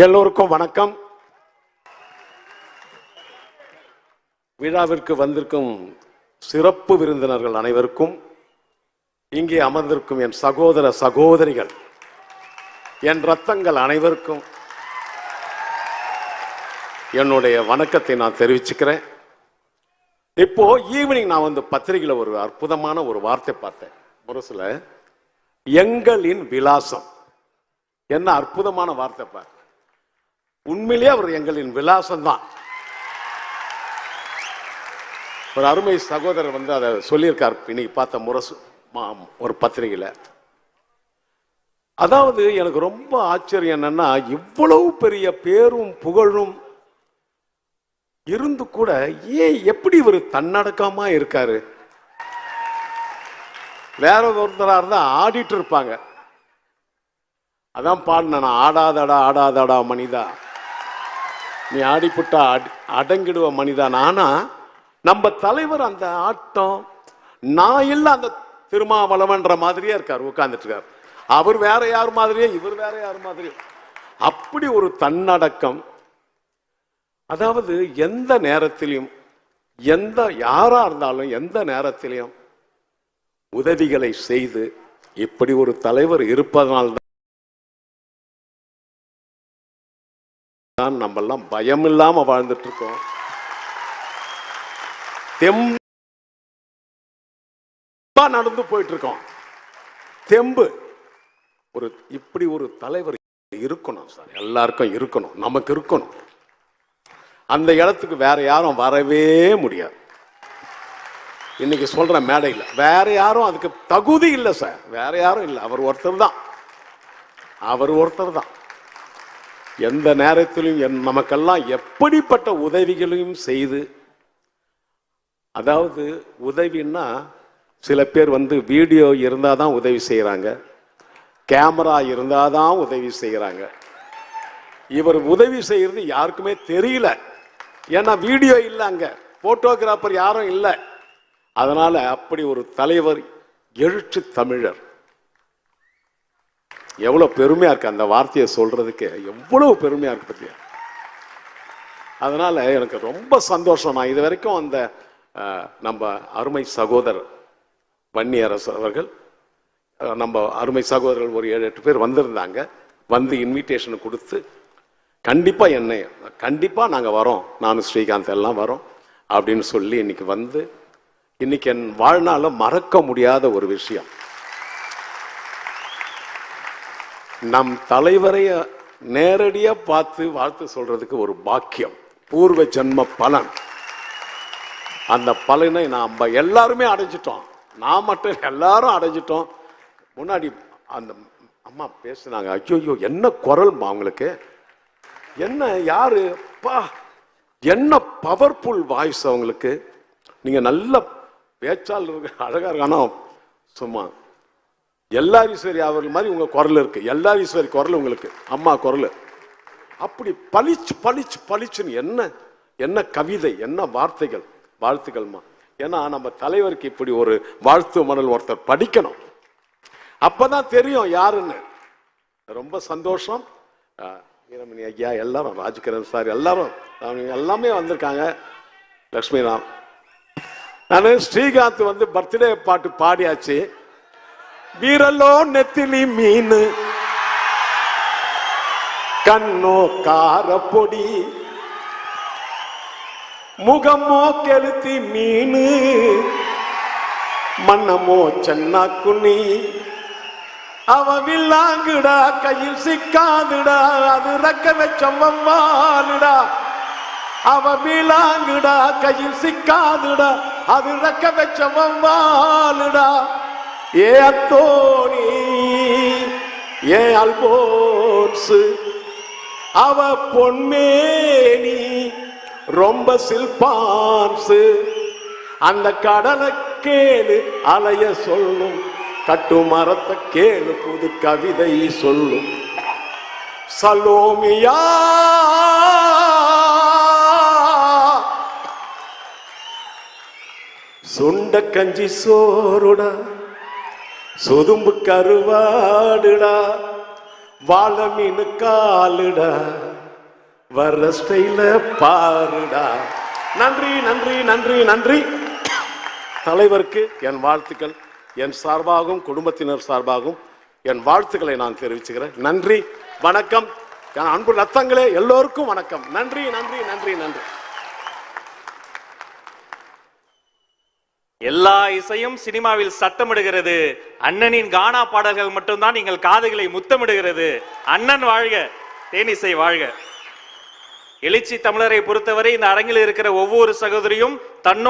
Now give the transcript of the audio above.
எல்லோருக்கும் வணக்கம். விழாவிற்கு வந்திருக்கும் சிறப்பு விருந்தினர்கள் அனைவருக்கும் இங்கே அமர்ந்திருக்கும் என் சகோதர சகோதரிகள் என் ரத்தங்கள் அனைவருக்கும் என்னுடைய வணக்கத்தை நான் தெரிவிச்சுக்கிறேன். இப்போ ஈவினிங் நான் வந்து பத்திரிகையில் ஒரு அற்புதமான ஒரு வார்த்தை பார்த்தேன். முரசில் எங்களின் விலாசம். என்ன அற்புதமான வார்த்தை பார்த்தேன் உண்மையிலேயே அவர் எங்களின் விலாசம் தான் ஒரு அருமை சகோதரர் வந்து அதை சொல்லியிருக்கார். இன்னைக்கு பார்த்த முரசு மா- ஒரு பத்திரிகையில். அதாவது எனக்கு ரொம்ப ஆச்சரியம் என்னன்னா இவ்வளவு பெரிய பேரும் புகழும் இருந்து கூட ஏன் எப்படி இவர் தன்னடக்கமா இருக்காரு? வேற ஒருத்தரா இருந்தா ஆடிட்டு இருப்பாங்க. அதான் பாடின நான் ஆடாதடா ஆடாதடா மனிதா. நீ ஆடிப்புட்டா அடங்கிடுவ மனிதா. ஆனா நம்ம தலைவர் அந்த ஆட்டம் நான் இல்ல அந்த திருமாவளவன்ற மாதிரியே இருக்கார் உட்கார்ந்துட்டு இருக்கார் அவர் வேற யார் மாதிரியே இவர் வேற யார் மாதிரியே. அப்படி ஒரு தன்னடக்கம். அதாவது எந்த நேரத்திலையும் எந்த யாரா இருந்தாலும் எந்த நேரத்திலையும் உதவிகளை செய்து இப்படி ஒரு தலைவர் இருப்பதனால்தான் தான் நம்ம எல்லாம் பயம் இல்லாம வாழ்ந்துட்டு இருக்கோம் தெம்பா நடந்து போயிட்டு இருக்கோம் தெம்பு ஒரு இப்படி ஒரு தலைவர் இருக்கணும் சார். எல்லாருக்கும் இருக்கணும். நமக்கு இருக்கணும். அந்த இடத்துக்கு வேற யாரும் வரவே முடியாது. இன்னைக்கு சொல்ற மேடையில் வேற யாரும் அதுக்கு தகுதி இல்லை சார். வேற யாரும் இல்லை. அவர் ஒருத்தர் தான். அவர் ஒருத்தர் தான். எந்த நேரத்திலும் என் நமக்கெல்லாம் எப்படிப்பட்ட உதவிகளையும் செய்து அதாவது உதவின்னா சில பேர் வந்து வீடியோ இருந்தால் தான் உதவி செய்கிறாங்க கேமரா இருந்தால் தான் உதவி செய்கிறாங்க இவர் உதவி செய்கிறது யாருக்குமே தெரியல. ஏன்னா வீடியோ இல்லை அங்கே ஃபோட்டோகிராஃபர் யாரும் இல்லை. அதனால் அப்படி ஒரு தலைவர் எழுச்சி தமிழர். எவ்வளோ பெருமையாக இருக்கு அந்த வார்த்தையை சொல்கிறதுக்கு எவ்வளவு பெருமையாக இருக்கு பத்தியா? அதனால் எனக்கு ரொம்ப சந்தோஷம். நான் இது வரைக்கும் அந்த நம்ம அருமை சகோதரர் வன்னியரசு அவர்கள் நம்ம அருமை சகோதரர்கள் ஒரு ஏழு எட்டு பேர் வந்திருந்தாங்க. வந்து இன்விடேஷன் கொடுத்து கண்டிப்பாக என்னை கண்டிப்பாக நாங்கள் வரோம். நானும் ஸ்ரீகாந்த் எல்லாம் வரோம். அப்படின்னு சொல்லி இன்னைக்கு வந்து இன்னைக்கு என் வாழ்நாளில் மறக்க முடியாத ஒரு விஷயம். நம் தலைவரை நேரடியாக பார்த்து வாழ்த்து சொல்றதுக்கு ஒரு பாக்கியம். பூர்வ ஜென்ம பலன். அந்த பலனை நாம் எல்லாருமே அடைஞ்சிட்டோம். நான் மட்டும் எல்லாரும் அடைஞ்சிட்டோம். முன்னாடி அந்த அம்மா பேசுனாங்க ஐயோ என்ன குரல்மா அவங்களுக்கு? என்ன யாரு? பா என்ன பவர்ஃபுல் வாய்ஸ் அவங்களுக்கு? நீங்கள் நல்ல பேச்சால் இருக்க இருக்கானோ? சும்மா. எல்லாரீஸ்வரி அவர்கள் மாதிரி உங்கள் குரல் இருக்கு. எல்லாரீஸ்வரி குரல் உங்களுக்கு. அம்மா குரல். அப்படி பளிச்சு பளிச்சு பளிச்சுன்னு என்ன என்ன கவிதை என்ன வார்த்தைகள் வாழ்த்துக்கள்மா. ஏன்னா நம்ம தலைவருக்கு இப்படி ஒரு வாழ்த்து மணல் ஒருத்தர் படிக்கணும். அப்பதான் தெரியும் யாருன்னு. ரொம்ப சந்தோஷம். வீரமணி ஐயா எல்லாரும் ராஜ்கிரண் சார் எல்லாரும் அவங்க எல்லாமே வந்திருக்காங்க. லக்ஷ்மி ராம். நான் ஸ்ரீகாந்த் வந்து பர்த்டே பாட்டு பாடியாச்சு. விரலோ நெத்திலி மீன். கண்ணோ காரப்பொடி முகமோ கெளுத்தி மீனு. மன்னமோ சென்னா குனி அவ வில்லாங்குடா கையில் சிக்காதுடா அது ரக்க வச்ச அவ விலாங்குடா கையில் சிக்காதுடா அது ரக்க வச்ச ஏ அத்தோனி ஏ அல்போன்ஸ் அவ பொன்மேனி ரொம்ப சில்பான்ஸ் அந்த கடலை கேளு அலைய சொல்லும். கட்டு மரத்தை கேளு புது கவிதை சொல்லும். சலோமியா. சுண்ட கஞ்சி சோறுடா. சொதும்பு கருவாடுடா வாழ மீனு காலுடா வர்ற ஸ்டைல பாருடா. நன்றி நன்றி நன்றி நன்றி. தலைவருக்கு என் வாழ்த்துக்கள் என் சார்பாகவும் குடும்பத்தினர் சார்பாகவும் என் வாழ்த்துக்களை நான் தெரிவிச்சுக்கிறேன். நன்றி வணக்கம். என் அன்பு ரத்தங்களே எல்லோருக்கும் வணக்கம். நன்றி நன்றி நன்றி நன்றி. எல்லா இசையும் சினிமாவில் சத்தமிடுகிறது. அண்ணனின் கானா பாடல்கள் மட்டும்தான் நீங்கள் காதுகளை முத்தமிடுகிறது. அண்ணன் வாழ்க தேனிசை வாழ்க. எழுச்சி தமிழரை பொறுத்தவரை இந்த அரங்கில் இருக்கிற ஒவ்வொரு சகோதரியும் தன்னோ